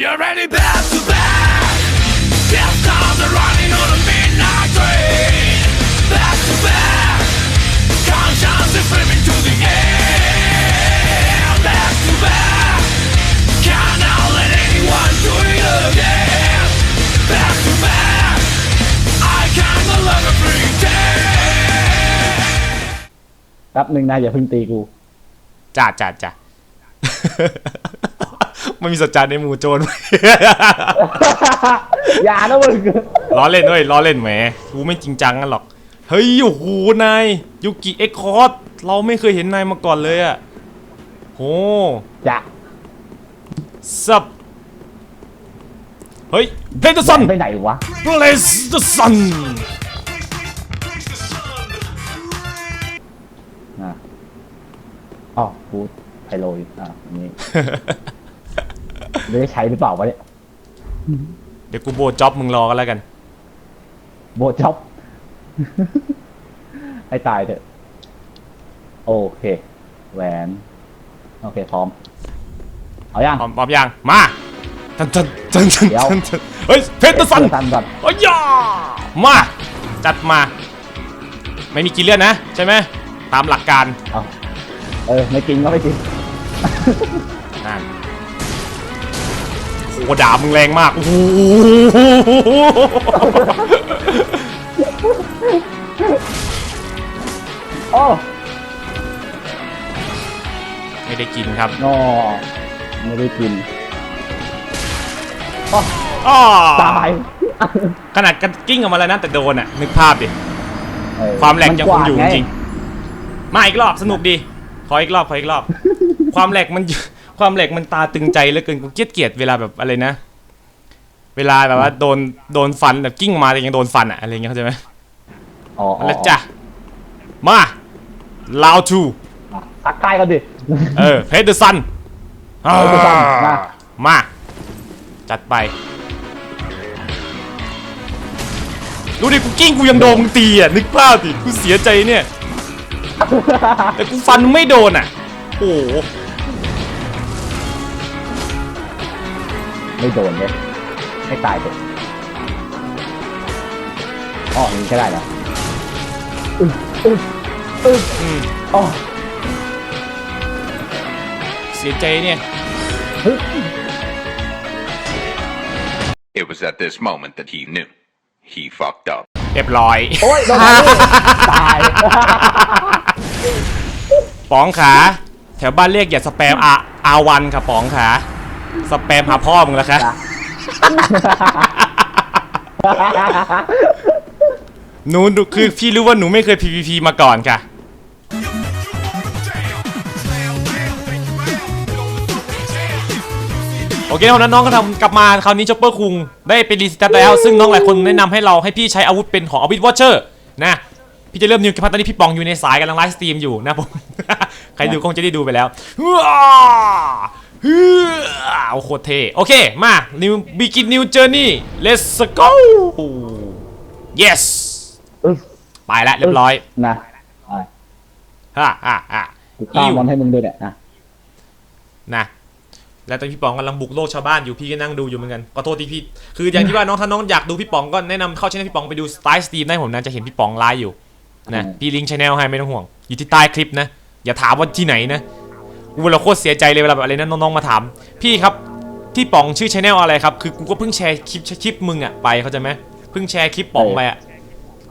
you're ready back to back. Death times are running on a midnight train. Back to back. Conscience is slipping to the air. Back to back. Can't now let anyone do it again. Back to back. I can no longer pretend. แป๊บหนึ่งนะอย่าเพิ่งตีกู จ้าจ้าจ้า ไม่มีสัจจาในหมู่โจร อย่านะมึงล้อเล่นเว้ยล้อเล่นแหมกูไม่จริงจังกันหรอก เฮ้ยโอ้โหนายยูกิเอ็กคอร์ดเราไม่เคยเห็นนายมาก่อนเลยอะโหอย่าซับเฮ้ยเพเทอร์สันไปไหนวะเพลสเดอร์สันอะอ๋อกูไพโลอยู่อะอันนี้ ไม่ได้ใช้หรือเปล่าวะเนี่ยเดี๋ยวกูโบจ็อบมึงรอกันแล้วกัน โบจ็อบให้ตายเถอะ โอเค แหวน โอเค พร้อม เอายัง พร้อมพร้อมยังมาทันทันทันทันเดี๋ยวทันทันเฮ้ยเพเทอร์สันตันก่อนโอ้ยย่ามาจัดมา ไม่มีกินเลือดนะ ใช่ไหมตามหลักการ เอาเออ ไม่กินก็ไม่กินนั่นโอ้โหด่ามึงแรงมากโอ้โหโอ้ไม่ได้กินครับนอไม่ได้กินอ้ออ้อตายขนาดกันกิ้งออกมาแล้วนะแต่โดนอะนึกภาพดิ เออความแหลกยังคงนอยู่กจว่าไริงๆมาอีกรอบสนุกดี ขออีกรอบขออีกรอบ ความแหลกมัน ความแหลกมันตาตึงใจเหลือเกินกูเกลียดเกลียดเวลาแบบอะไรนะ เวลาแบบว่าโดนโดนฟันแบบกิ้งมาแต่ยังโดนฟันอะอะไรเงี้ยเข้าใจไหมอ๋ออ๋อแล้วจ้ะมาลาวทูอะทักทายกันดิ เออเพชรเดอะซัน Peter the Sun มา มา จัดไป ดูดิกูกิ้งกูยังโดนมึงตีอะ นึกภาพดิกูเสียใจเนี่ย แต่กูฟันไม่โดนอะ โอ้โห ไม่โดนเลยให้ตายเถอะอ๋ออย่างนี้ก็ได้นะอึ๊บอึ๊บอึ๊บอืมอ๋อเสียใจเนี่ยเฮ้ย It was at this moment that he knew. He fucked up. เรียบร้อย โอ้ยโดนอะไรตาย ป๋องขา แถวบ้านเรียกอย่าสแปมอาอาวันค่ะป๋องขา สแปมหาพ่อมึงแล้วคะหนูหนูคือพี่รู้ว่าหนูไม่เคย PVP มาก่อนค่ะ โอเคครับน้องๆก็ทำกลับมาคราวนี้ช็อปเปอร์คุงได้ไปรีสตาร์ทแล้ว ซึ่งน้องหลายคนแนะนำให้เราให้พี่ใช้อาวุธเป็นของอวิทวอชเชอร์นะ พี่จะเริ่มนิวคิพัทตอนนี้พี่ปองอยู่ในสายกำลังไลฟ์สตรีมอยู่นะผม ใครดูคงจะได้ดูไปแล้วว้า ฮือโอ้โคตรเท่โอเค มา new begin new journey let's go yes อึ๊บไปแล้วเรียบร้อยนะอะฮ่าฮ่าฮ่ากูฆ่ามันให้มึงด้วยเนี่ยนะนะแล้วตอนพี่ป๋องกำลังบุกโลกชาวบ้านอยู่พี่ก็นั่งดูอยู่เหมือนกันขอโทษที่พี่คืออย่างที่ว่าน้องถ้าน้องอยากดูพี่ป๋องก็แนะนำเข้าช่องพี่ป๋องไปดูสไตล์สตรีมได้ผมนะจะเห็นพี่ป๋องไลฟ์อยู่นะพี่ลิงก์ชแนลให้ไม่ต้องห่วง อยู่ที่ใต้คลิปนะ อย่าถามว่าที่ไหนนะ กูเราโคตรเสียใจเลยเวลาแบบอะไรนะน้องๆมาถาม พี่ครับที่ป๋องชื่อชแนลอะไรครับคือกูก็เพิ่งแชร์คลิปคลิปมึงอะไปเข้าใจไหมเพิ่งแชร์คลิปป๋องไปอะ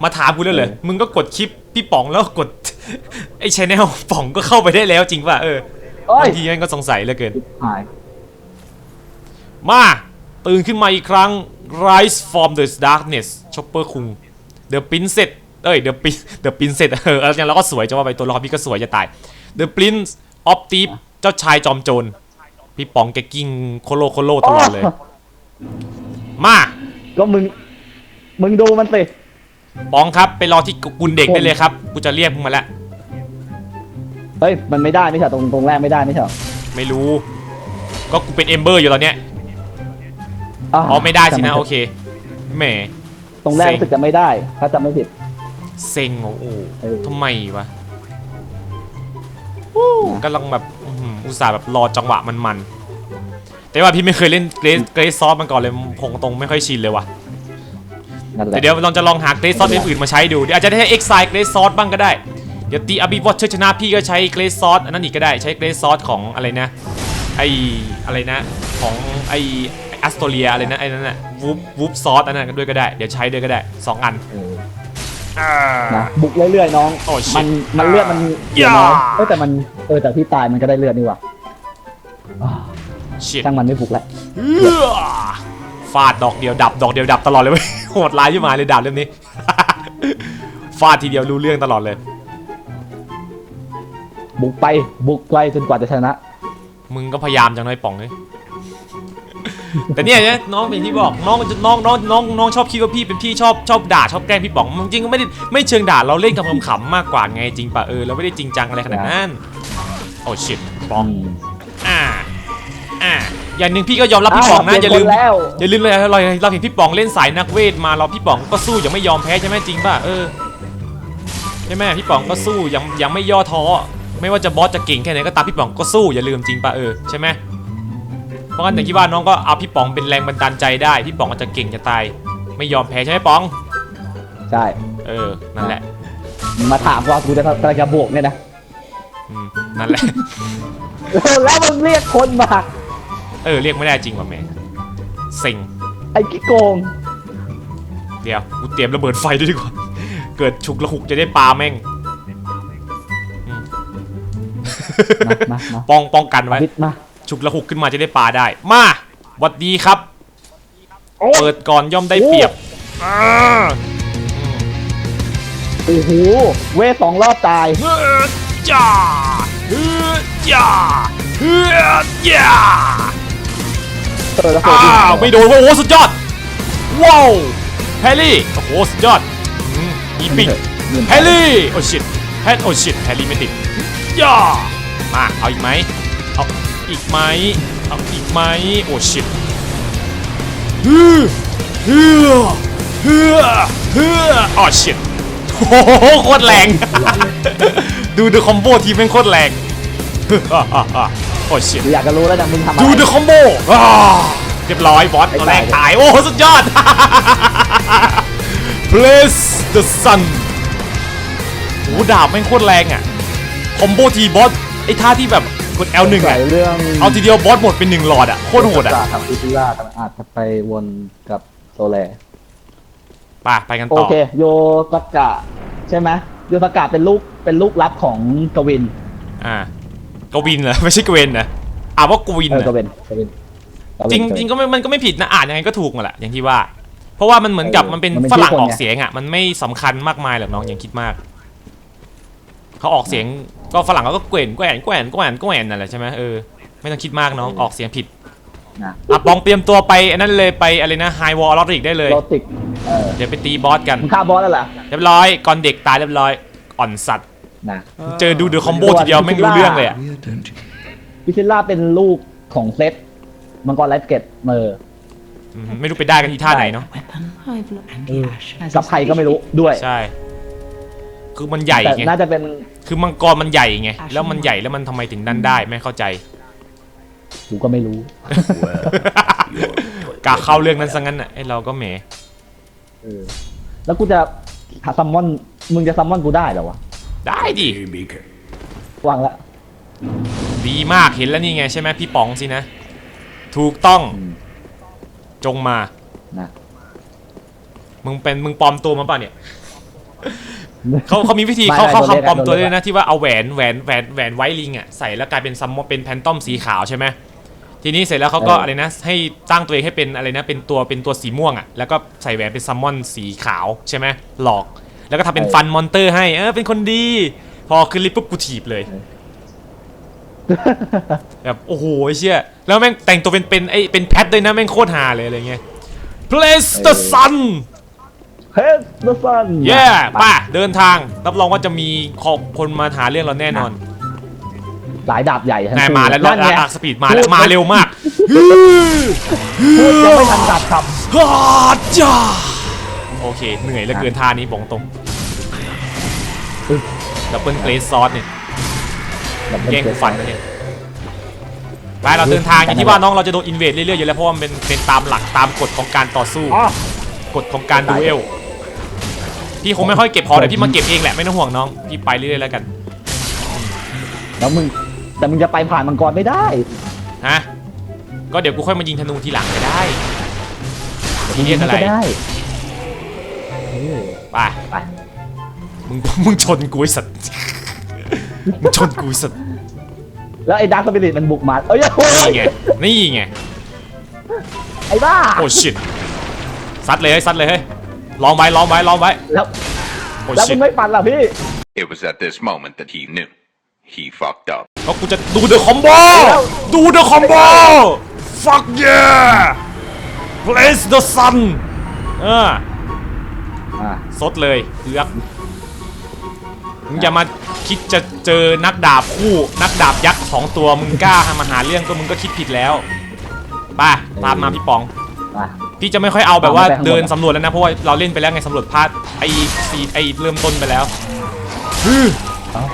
มาถามกูเลยเหรอมึงก็กดคลิปพี่ป๋องแล้วกดไอ้ชแนลป๋องก็เข้าไปได้แล้วจริงป่ะเออโอ้ยบางทีมันก็สงสัยเหลือเกินหายมาตื่นขึ้นมาอีกครั้ง Rise from the darkness Chopper คุง The Princess เอ้ย The Prin The Princess เออแล้วเราก็สวยจะว่าไปตัวละครพี่ก็สวยจะตาย The Prince of Thief เจ้าชายจอมโจรพี่ป๋องแกกิ้งโคโลโคโลตลอดเลย มาก็มึง มึงดูมันสิป๋องครับ ไปรอที่กุลเด็กได้เลยครับ กูจะเรียกมึงมาแล้ว เฮ้ย มันไม่ได้ไม่ใช่ตรงตรงแรกไม่ได้ไม่ใช่เหรอไม่รู้ ก็กูเป็นเอมเบอร์อยู่ตอนเนี้ยอ๋อ๋อไม่ได้สินะ โอเคแหมตรงแรกรู้สึกจะไม่ได้ ถ้าจำไม่ผิด เซ็งโอ้โหเออทำไมวะอู้ กำลังแบบอื้อหืออุตส่าห์แบบรอจังหวะมันมันแต่ว่าพี่ไม่เคยเล่นเกรสเกรสซอสมาก่อนเลยคงตรงไม่ค่อยชินเลยว่ะนั่นแหละแต่เดี๋ยวเราจะลองหาเกรสซอสอื่นๆมาใช้ดูเดี๋ยวอาจจะได้เอ็กไซเกรสซอสบ้างก็ได้ เดี๋ยวตีอาบีวอชเชอร์ชนะพี่ก็ใช้เกรสซอสอันนั้นอีกก็ได้ใช้เกรสซอสของอะไรนะไออะไรนะของไอแอสโตเรียอะไรนะไอ้นั่นน่ะวูฟวูฟซอสอันนั้นด้วยก็ได้เดี๋ยวใช้ด้วยก็ได้สองอันเอออ่า นะบุกเรื่อยๆน้อง โอ้ shit มันมันเลือดมันเหลือน้อยเออแต่มันเออแต่พี่ตายมันก็ได้เลือดนี่หว่ะอ่าชิตช่างมันไม่บุกแล้วฟาดดอกเดียวดับดอกเดียวดับตลอดเลยเว้ย โหดร้ายยิ่งมาเลยดาบเล่มนี้ ฟาดทีเดียวรู้เรื่องตลอดเลย บุกไปบุกไปจนกว่าจะชนะ มึงก็พยายามจังเลยป่องเลย แต่เนี่ยเนี่ยน้องเป็นที่บอกน้องน้องน้องน้องน้องชอบคิดว่าพี่เป็นพี่ชอบชอบด่าชอบแกล้งพี่ป๋องจริงๆก็ไม่ได้ไม่เชิงด่าเราเล่นกับขำๆมากกว่าไงจริงป่ะเออเราไม่ได้จริงจังอะไรขนาดนั้นโอ้ชิตป๋องอ่าอ่าอย่างหนึ่งพี่ก็ยอมรับพี่ป๋องนะอย่าลืมเปนคนแล้วอย่าลืมเลยเราเราเห็นพี่ป๋องเล่นสายนักเวทมาเราพี่ป๋องก็สู้ยังไม่ยอมแพ้ใช่ไหมจริงป่ะเออใช่ไหมพี่ป๋องก็สู้ยังยังไม่ย่อท้อไม่ว่าจะบอสจะเก่งแค่ไหนก็ตามพี่ป๋องก็สู้อย่าลืมจริงป่ะเออใช่ไหมเพ ราะงั้นอย่างที่ว่าน้องก็เอาพี่ป๋องเป็นแรงบันดาลใจได้ พี่ป๋องอาจจะเก่งจะตาย ไม่ยอมแพ้ใช่ไหมป๋อง ใช่ เออ นั่นแหละ มาถามว่ากูจะกำลังจะบวกเนี่ยนะ อืม นั่นแหละ แล้วมึงเรียกคนมา เออ เรียกไม่ได้จริงว่ะแม่เซ็ง ไอ้ขี้โกง เดี๋ยว กูเตรียมระเบิดไฟด้วยดีกว่า เกิดฉุกละหุกจะได้ปาแม่งมามามาป้องป้องกันไว้ วิทย์มา ฉุกละหุกขึ้นมาจะได้ปาได้ มาหวัดดีครับ โอ้เปิดก่อนย่อมได้เปรียบอ่าโอ้โหเวทสองรอบตายเฮ้ยจ้าเฮ้ยจ้าเฮ้ยจ้าเออแล้วอ้าวไม่โดนโอ้โหสุดยอด ว้าวแฮร์รี่โอ้โหสุดยอดอืมอีปิก แฮร์รี่ โอ้ชิตแฮร์โอ้ชิตแฮร์รี่ไม่ติดย่ามา เอาอีกไหมเอาอีกไหมเอาอีกไหมโอ้ชิตฮือฮือฮือฮืออ๋อชิตโอ้โหโคตรแรง ดูดูคอมโบทีมแม่งโคตรแรงฮ่าฮ่าฮ่าโอ้ชิตอยากจะรู้แล้วนะมึงทำอะไรดูเดอะคอมโบเรียบร้อยบอสไม่ตัวแรกตายตาย โอ้โหสุดยอด Place the Sun โอ้โหดาบแม่งโคตรแรงอะคอมโบทีบอสไอ้ท่าที่แบบ กด L1 อะเรื่องเอาทีเดียวบอสหมดเป็นหนึ่งหลอดอะโคตรโหดอะทำพิธีล่าทำอาจจะไปวนกับโซแลไปไปกันโอต่อเค โยสกะใช่ไหมโยสกะเป็นลูกเป็นลูกลับของกวิน อ่ากวินเหรอไม่ใช่กเวนนะอ่าว่ากวินเออเหรกอวินกวินกวินจริงกวินจริงก็ไม่มันก็ไม่ผิดนะอ่านยังไงก็ถูกมาแหละอย่างที่ว่า เพราะว่ามันเหมือนกับเออมันเป็นมันเป็นฝรั่งชื่อคนออกไงเสียงอะมันไม่สำคัญมากมายหรอกน้องอย่างคิดมาก เขาออกเสียง ก็ฝรั่งเขาก็แกว่นแกว่นแกว่นแกว่นแกว่นนั่นแหละใช่ไหมเออไม่ต้องคิดมากน้องออกเสียงผิดนะอะปองเตรียมตัวไปอันนั้นเลยไปอะไรนะไฮวอลลอริกได้เลยโลติกเออเดี๋ยวไปตีบอสกัน มึงฆ่าบอสแล้วล่ะเรียบร้อยก่อนเด็กตายเรียบร้อยอ่อนสัตว์ นะ เจอดูเดอะคอมโบทีเดียวไม่งรู้เรื่องเลยอะพิซิล่าเป็นลูกของเซตมังกรไลฟ์เกตเมอร์อืมไม่รู้ไปได้กันที่ท่าไหนเนาะ Weapon. I've looked anti-ash. as กับ is ใครก็ไม่รู้ด้วย ใช่ คือมันใหญ่แต่ไง น่าจะเป็นคือมังกรมันใหญ่ไง แล้วมันใหญ่แล้วมันทำไมถึงนั่นได้ไม่เข้าใจ กูก็ไม่รู้ กะเข้าเรื่องนั้นซะงั้นอะไอเราก็แหม เออ แล้วกูจะหาซัมมอน มึงจะซัมมอนกูได้เหรอวะได้ดิ วางละดีมากเห็นแล้วนี่ไงใช่ไหมพี่ป๋องสินะ ถูกต้องอืมจงมา นะมึงเป็นมึงปลอมตัวมาป่ะเนี่ย เขาเขามีวิธีไม่เขาไม่เขาโดนเรียกเขาปลอมตัวโดนเรีด้วยยกนะที่ว่าเอาแหวนแหวนแหวนแหวนไว้ลิงอะใส่แล้วกลายเป็นซัมมอนเป็นแพนตอมสีขาวใช่ไหมทีนี้เสร็จแล้วเขาก็อะไรนะ ให้ตั้งตัวเองให้เป็นอะไรนะเป็นตัวเป็นตัวสีม่วงอะแล้วก็ใส่แหวนเป็นซัมมอนสีขาวใช่ไหมหลอก แล้วก็ทำเป็นฟันมอนเตอร์ให้เออเป็นคนดี พอขึ้นลิฟต์ปุ๊บกูถีบเลยแบบโอ้โหไอ้เชี่ยแล้วแม่งแต่งตัวเป็นเป็นไอ้เป็นแพทด้วยนะแม่งโคตรฮาเลยอะไรเงี้ย Place the sun เฮสเดอะซันเย่ป่ะเดินทางรับรองว่าจะมีคนมาหาเรื่องเราแน่นอนหลายดาบใหญ่ทั้งนายคู่มาแล้วนั่นไงอาร์สปีดมาแล้วมาเร็วมากพูดยังไม่ทันดับคฮ่าจ้าโอเค เหนื่อยเหลือเกินท่านี้บอกตรงดับเบิลเกรสซอสเนี่ยำแบบแย่งกูฟันนะเนี่ยไปเราเดินทางอย่างที่ว่าน้องเราจะโดนอินเวดเรื่อยๆอยู่แล้วเพราะว่ามันเป็นเป็นตามหลักตามกฎของการต่อสู้อ๋อกฎของการดูเอล พี่คงไม่ค่อยเก็บพอเดี๋ยวพี่มาเก็บเองแหละไม่ต้องห่วงน้องพี่ไปเรื่อยๆแล้วกันแล้วมึงแต่มึงจะไปผ่านมังกรไม่ได้ฮะก็เดี๋ยวกูค่อยมายิงธนูทีหลังก็ได้พี่เรียกอะไรก็ได้เออไปไปมึงมึงชนกูไอ้สัตว์มึงชนกูไอ้สัตว์แล้วไอ้ดาร์คสปิริตมันบุกมาเอ้ยโอ้ยนี่ไงนี่ไงไอ้บ้าโอ้ชิตซัดเลยเฮ้ยซัดเลยเฮ้ย ลองไว้ลองไว้ลองไว้แล้วโอ้แล้วชิมึตงไม่ปั่นล่ะพี่ It was at this moment that he knew. He fucked up. ก็กูจะดูเดอะคอมโบดูเดอะคอมโบ fuck yeah place the sun เอออ่าซดเลยเอือกมึงอย่ามาคิดจะเจอนักดาบคู่ นักดาบยักษ์สองตัวมึงกล้ามาหาเรื่องก็มึงก็คิดผิดแล้วไปตามมาพี่ป๋อง มา พี่จะไม่ค่อยเอาแบบว่าตามไปข้างบนเดินสำรวจแล้วนะเพราะว่าเราเล่นไปแล้วไงสำรวจพาร์ทไอซีไอเริ่มต้นไปแล้วฮึ่มเอ้า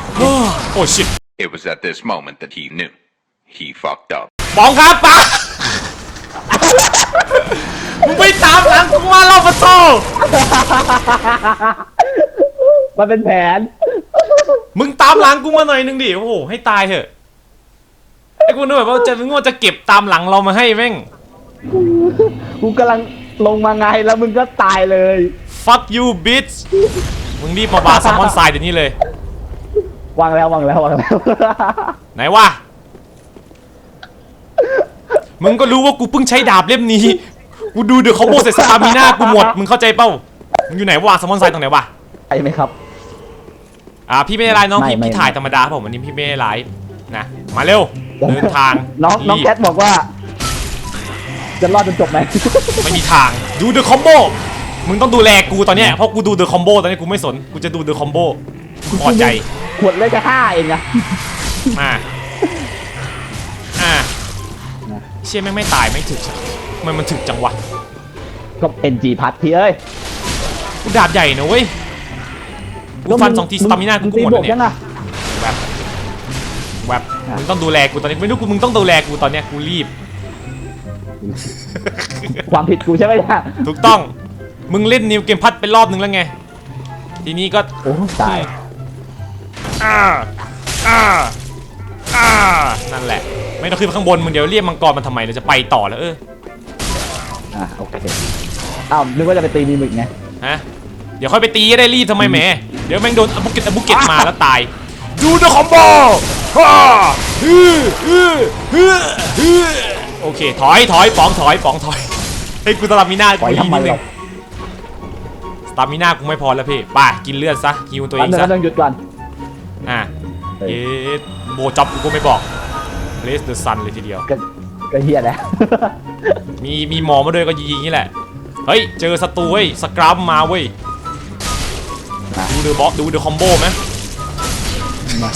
โอ้ชิต It was at this moment that he knew. He fucked up. ป๋องครับปะมึงไปตามหลังกูมาเราปะโตมันเป็นแผน มึงตามหลังกูมาหน่อยนึงดิโอ้โหให้ตายเถอะไอ้กูนึกแบบว่าจะนึกว่าจะเก็บตามหลังเรามาให้แม่ง กูกำลังลงมาไงแล้วมึงก็ตายเลย fuck you bitch มึงรีบมาบาซัมมอนไซด์เดี๋ยวนี้เลย วางแล้ววางแล้ววางแล้ว ไหนวะ มึงก็รู้ว่ากูเพิ่งใช้ดาบเล่มนี้ กูดูเดอะคอมโบเสร็จสตามิน่ากูหมด มึงเข้าใจเปล่ามึงอยู่ไหนวะซัมมอนไซด์ตรงไหนวะ ไปไหมครับ อ่าพี่ไม่ได้ไลฟ์น้องไม่พี่ไม่ พี่ถ่ายธรรมดาครับผมวันนี้พี่ไม่ได้ไลฟ์นะ มาเร็วเดินทางน้องน้องรีบแคทบอกว่า จะรอดจนจบไหม ไม่มีทางดูเดอะคอมโบมึงต้องดูแลกูตอนเนี้ยเพราะกูดูเดอะคอมโบตอนนี้กูไม่สนกูจะดูเดอะคอมโบกูพอใจขวดเลยจะห้าเองนะมาอ่านะเชี่ยแม่งไม่ตายไม่ถึกทำไมมันถึกจังวะก็เป็นจีพัทพี่เอ้ยกูดาบใหญ่นะเว้ยกูฟันสองทีสตามิน่ากูงก็หมดตีแล้วบเนี่ยยังอะแวบแวบอะมึงต้องดูแลกูตอนนี้ไม่รู้กูมึงต้องดูแลกูตอนเนี้ยกูรีบ ความผิดกูใช่ไหมเนี่ยถูกต้อง มึงเล่นนิวเกมพัดไปรอบนึงแล้วไง ทีนี้ก็โอ้ตายอ่าอ่าอ่านั่นแหละ ไม่ต้องขึ้นไปข้างบนมึงเดี๋ยวเรียกมังกรมันทำไมเราจะไปต่อแล้วเอออะโอเคอ้าวนึกว่าจะไปตีมีมึกไงฮะเดี๋ยวค่อยไปตีก็ได้รีบทำไมแหมเดี๋ยวแม่งโดนอบุกเก็ตอบุกเก็ตมาแล้วตายดูเดอะคอมโบฮ่าฮือฮือฮือฮือ โอเค ถอยถอยป๋องถอยป๋องถอยให้กูสตามิน่าปล่อยกูทำไมนิดนึหรองสตามิน่ากูไม่พอแล้วพี่ไป่ากินเลือดซะฮิวตัวเอแป๊บงนึงซะแป๊บนึงหยุดก่อน อะเฮ้ย เอ๊ะโบจ็อบกูก็ไม่บอก Place the Sun เลยทีเดียว ก็ก็เฮียแล้ว มีมีหมอมาด้วยก็ยิงๆนี่แหละ เฮ้ย เจอศัตรูเว้ยสครัมมาเว้ยดูเดอะบอสดูเดอะคอมโบไหม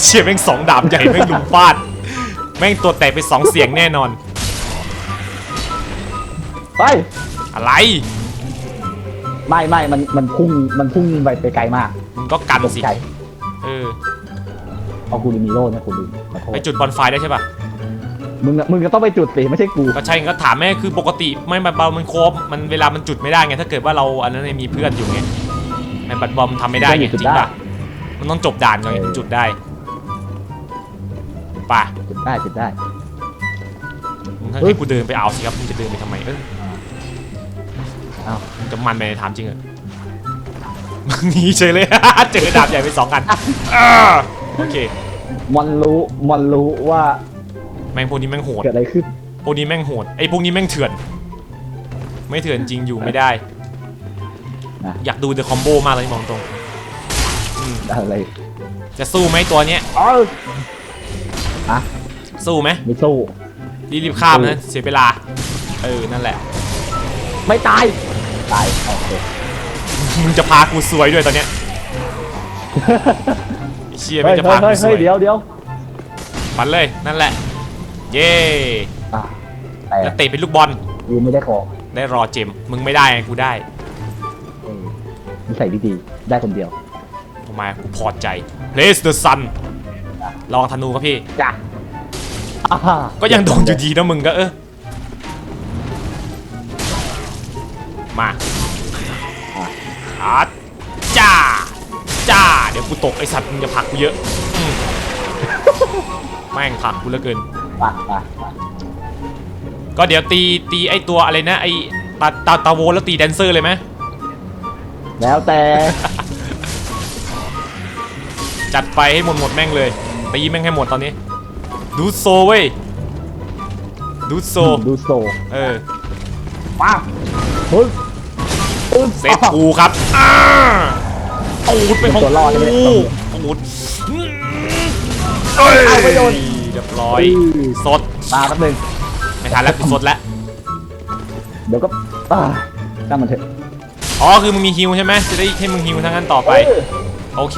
เชี่ยแม่งสองดาบใหญ่แม่งลุมฟาด แม่งตัวแตกไปสองเสียงแน่นอน ไปอะไรไม่ไม่มันมันพุ่งมันพุ่งไปไปไกลมากมึงก็กันตกสิใจเออเอากูลืมมีโล่นะกูลืมขอโทษไปจุดบอลไฟได้ใช่ปะมึงอะมึงก็ต้องไปจุดสิไม่ใช่กูก็ใช่ก็ถามแม่คือปกติไม่บัตรบอลมันโครบมันเวลามันจุดไม่ได้ไงถ้าเกิดว่าเราอันนั้นมีเพื่อนอยู่ไงในบัตรบอลมันทำไม่ได้ไงจริงปะมันต้องจบด่านก่อนถึงจุดได้ป่ะจุดได้จุดได้มึงให้กูเดินไปเอาสิครับมึงจะเดินไปทำไมเออเอ้ามึงจะมันไปถามจริงเหรอมึงหนีเฉยเลย เจอดาบใหญ่ไปสองอันอ่าโอเค มันรู้มันรู้ว่าแม่งพวกนี้แม่งโหด เกิดอะไรขึ้น พวกนี้แม่งโหด ไอ้พวกนี้แม่งเถื่อน ไม่เถื่อนจริงอยู่ไม่ได้ นะ อยากดูเดอะคอมโบมากเลยมองตรงอืมอะไรจะสู้ไหมตัวเนี้ย เอออะสู้ไหม ไม่สู้รีบๆข้ามนะเสียเวลา เออ นั่นแหละ ไม่ตาย ตายโอเคมึงจะพากูซวยด้วยตอนเนี้ยไอ้เชียเฮ้ไม่ยจะเฮ้พายกูเฮ้ยซเฮ้วยยเดี๋ยวเดี๋ยวปันเลยนั่นแหละ เย่อะแต่แล้วเตะเป็นลูกบอลกูไม่ได้ของได้รอเจมมึงไม่ได้ไงกูได้เออนิสัยดีๆได้คนเดียวทำไมกูพอใจ Place the Sun ลองธนูครับพี่ จ้ะอ่าก็ยังโดนอยู่ดีนะมึงก็เออ มาอาจ้า จ้า เดี๋ยวกูตกไอสัตว์มึงจะผลักกูเยอะอืมแม่งผลักกูเหลือเกินไปไปไปก็เดี๋ยวตีตีไอตัวอะไรนะไอตาตาตาโวแล้วตีแดนเซอร์เลยไหมแล้วแต่ จัดไปให้หมดหมดแม่งเลยตีแม่งให้หมดตอนนี้ ดูโซเว้ย ดูโซ ดูโซ เออมาเฮ้ยปึ๊บ เซตกูครับอ้าตูดเป็นของตัวรอดใช่ไหมกูตูดเอ้ยเอาไปโดน เรียบร้อยอุ้ยสดมาแป๊บนึงไม่ทันแล้วกูสดแล้วเดี๋ยวก็อ่าช่างมันเถอะอ๋อคือมึงมีฮิวใช่ไหมจะได้ให้มึงฮิวทั้งนั้นต่อไปเออโอเค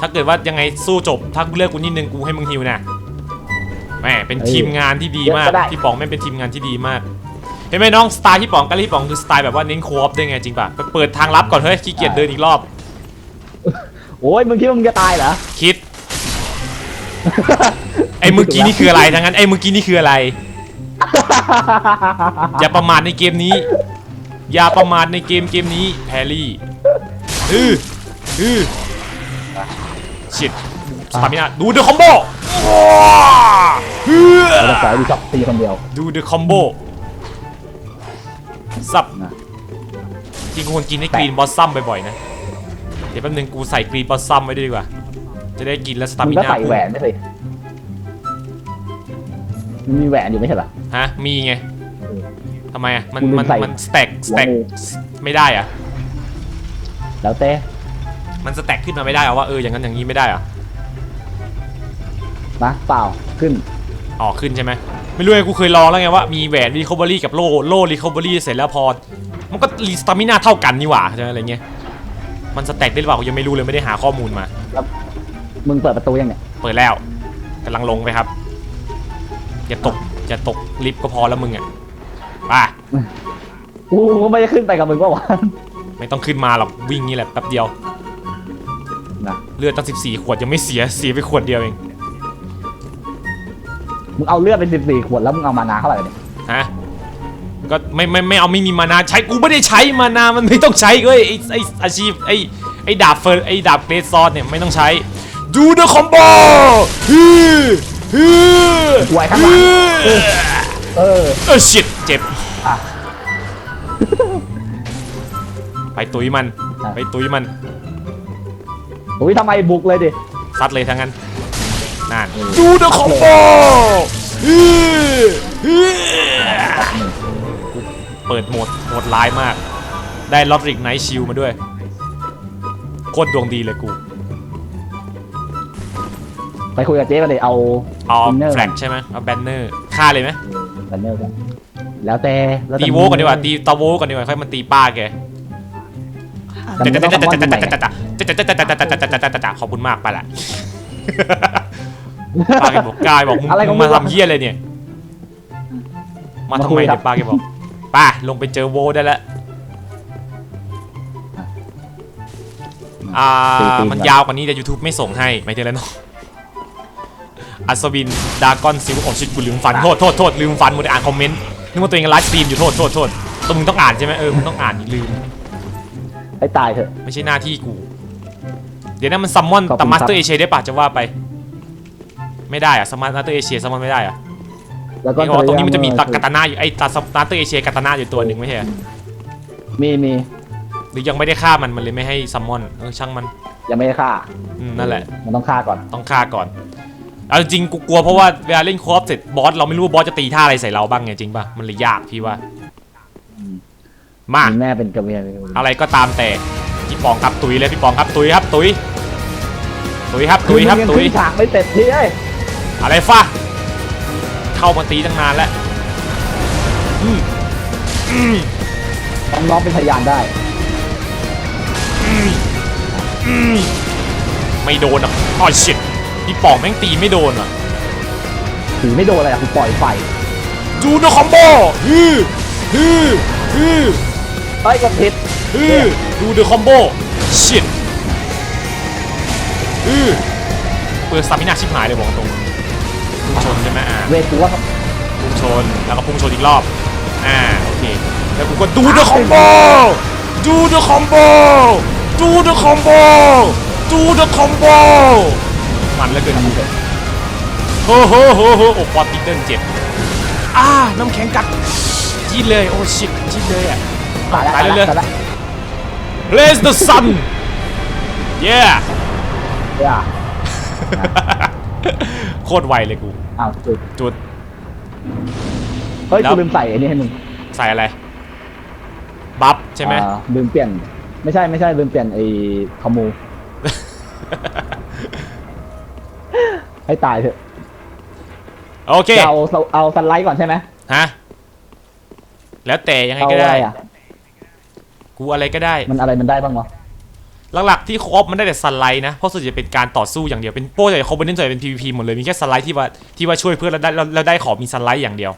ถ้าเกิดว่ายังไงสู้จบ ถ้ากูเลือกกูนิดนึงกูให้มึงฮิวนะแหมเป็นทีมงานที่ดีมากพี่ป๋องแม่งเป็นทีมงานที่ดีมาก เห็นไหมน้องสไตล์พี่ป๋องกับพี่ป๋องคือสไตล์แบบว่าเน้นโคออฟด้วยไงจริงป่ะไปเปิดทางลับก่อนเฮ้ยขี้เกียจเดินอีกรอบ โอ้ยมึงคิดว่ามึงจะตายเหรอ คิด ไอ้เมื่อกี้นี่คืออะไรทั้งนั้นไอ้เมื่อกี้นี่คืออะไร อย่าประมาทในเกมนี้ อย่าประมาทในเกมเกมนี้แพรรี่อืออือชิดสตามินาดูเดอะคอมโบฮือเราจะปล่อยดูช็อปตีคนเดียว ดูเดอะคอมโบสับ จริงกูควรกินให้กรีนบอสซัมบ่อยๆนะ เดี๋ยวแป๊บนึงกูใส่กรีนบอสซัมไว้ด้วยดีกว่า จะได้กินแล้วสตามึมิงก็นาใส่แหวนไม่สิมันมีแหวนอยู่ไม่ใช่เหรอ ฮะ มีไงทำไมอะ มัน กูลืมมัน ใส่มันสแต็กสแต็กหัวงู ไม่ได้อะ แล้วแต่มันสแต็กขึ้นมาไม่ได้เหรอว่าเอออย่างนั้นอย่างนี้ไม่ได้เหรอนะเปล่าขึ้นอ๋อขึ้นใช่ไหมไม่รู้ไงกูเคยลองแล้วไงว่ามีแหวนรีคอเบอรี่กับโล่โล่รีคอเบอรี่เสร็จแล้วพอ มันก็รีสตามินาเท่ากันนี่หว่าใช่ไหมอะไรเงี้ยมันสแต็กได้หรือเปล่ากูยังไม่รู้เลยไม่ได้หาข้อมูลมา มึงเปิดประตูยังเนี่ยเปิดแล้วกำลังลงไปครับ อย่าตกอย่าตกลิฟต์ก็พอแล้วมึงอะไปกูก็ไม่ได้ขึ้นไปกับมึงว่าวะไม่ต้องขึ้นมาหรอกวิ่งนี่แหละแป๊บเดียวนะเลือดตั้ง14 ขวดยังไม่เสียเสียไปขวดเดียวเองมึงเอาเลือดเป็นสิบสี่ขวดแล้วมึงเอามานาเท่าไหร่เนี่ยฮะ ก็ไม่ไม่ไม่เอาไม่มีมานาใช้กูไม่ได้ใช้มานามันไม่ต้องใช้เว้ยไอไออาชีพไอไอดาบเฟอร์ไอดาบเกรดซอนเนี่ยไม่ต้องใช้ดูเดอะคอมโบฮือฮือไหวข้างหลังเออเออเออชิตเจ็บอะไปตุยมันอะไปตุยมันอุ้ยทำไมบุกเลยดิซัดเลยทั้งนั้นนั่นเออดูเดอะคอมโบฮือฮือ เปิดโหมดโหมดร้ายมาก ได้ลอตริกไนท์ชิลมาด้วยโคตรดวงดีเลยกู ไปคุยกับเจ๊มาเลยเอาเอาอินเนอร์แฟลกใช่ไหมเอาแบนเนอร์ฆ่าเลยไหมแบนเนอร์กันแล้วแต่แล้วแต่ตีโวก่อนดีกว่าตีตาโวก่อนดีกว่าค่อยมันตีป้าแกแต่มึงต้องทำว่ายังไงอะขอบคุณมากไปละป้าแกบอกกายบอกมึงอะไรของมึงมึมางวะทำเหี้ยอะไรเนี่ย มาทำไมมาคุยครัเนี่ยบป้าแกบอก ป้าลงไปเจอโวได้แล้วอ่าตีตีมันก่อนยาวกว่านี้แต่ YouTube ไม่ส่งให้ไม่ใช่แล้วเนาะอัศวินดากอนซิลโอชิตกูลืมฟันโทษโทษโทษลืมฟันหมดอ่านคอมเมนต์นึกว่าตัวเองไลฟ์สตรีมอยู่โทษโทษโทษตัวมึงต้องอ่านใช่ไหมเออมึงต้องอ่านอีกลืมให้ตายเถอะ ไม่ใช่หน้าที่กู เดี๋ยวนั้นมันซัมมอนขอบคุณแต่มาสเตอครัร์บเอเชียได้ปะจะว่าไป ไม่ได้อะสมาร์ตเตอร์เอเชียซัมมอนไม่ได้อะ แล้วก็นี่ว่าตรงนี้มันจะมีตาเออกาตานาอยู่ไอ้ตาสมาร์ตเตอร์เอเชียกาตานาอยู่ตัวหนึ่งไม่ใช่เหรอมีมีหรือยังไม่ได้ฆ่ามันมันเลยไม่ให้ซัมมอนเออช่างมันยังไม่ได้ฆ่าอืมนั่นแหละ มันต้องฆ่าก่อน ต้องฆ่าก่อนเอาจริงๆกูกลัวเพราะว่าเวลาเล่นคอฟเสร็จบอสเราไม่รู้ว่าบอสจะตีท่าอะไรใส่เราบ้างไงจริงป่ะมันเลยยากพี่ว่ามามีแม่เป็นกระเวียนอะไรก็ตามแต่พี่ปองครับตุยเลยพี่ปองครับตุยครับตุยตุยครับตุยครับมึงงตุยขึ้นฉากไม่เสร็จทีเอ้ยอะไรฟะ เข้ามาตีตั้งนานแล้วน้องๆเป็นพยานได้ไม่โดนอะอ๋อชิตพี่ปองแม่งตีไม่โดนอะถือไม่โดนอะไรอะคือปล่อยไฟดูนะคอมโบฮือฮือฮือเอ้ยกดผิดฮือดูเดอะคอมโบชิตฮือเปิดสตามินาชิบหายเลยบอกตรง พุ่งชนใช่ไหมอ่าเวทกูว่าพุ่งชนแล้วก็พุ่งชนอีกรอบอ่าโอเคแล้วกูก็ดูเดอะคอมโบดูเดอะคอมโบดูเดอะคอมโบดูเดอะคอมโบมันเหลือเกินกูโฮ้โหโหโหโอ้ควอติเติลเจ็บอ่าน้ำแข็งกัดจี๊ดเลยโอ้ชิตจี๊ดเลยอะตายแล้วตายตายเลแล้ยวตายแล้ว Blaze the sun yeah อะ โคตรไวเลยกู อ้าวจุดจุด เฮ้ยแล้ว กูลืมใส่ไอ้นี่ให้มึงใส่อะไร บัฟใช่ไหม อ่าลืมเปลี่ยน ไม่ใช่ไม่ใช่ลืมเปลี่ยนไอ้คอมมูให้ตายเถอะโอเค จะเอาเอาซันไลท์ก่อนใช่ไหมฮะ แล้วแต่ยังไงเอาก็อะได้ไรอะ กูอะไรก็ได้ มันอะไรมันได้บ้างวะ หลักๆที่ครบมันได้แต่สไลด์นะ เพราะส่วนใหญ่เป็นการต่อสู้อย่างเดียว เป็นโป้ใหญ่ครบเป็นเน้นส่วนใหญ่เป็น PVP หมดเลย มีแค่สไลด์ที่ว่าที่ว่าช่วยเพื่อนแล้วได้แล้วได้ของมีสไลด์อย่างเดียว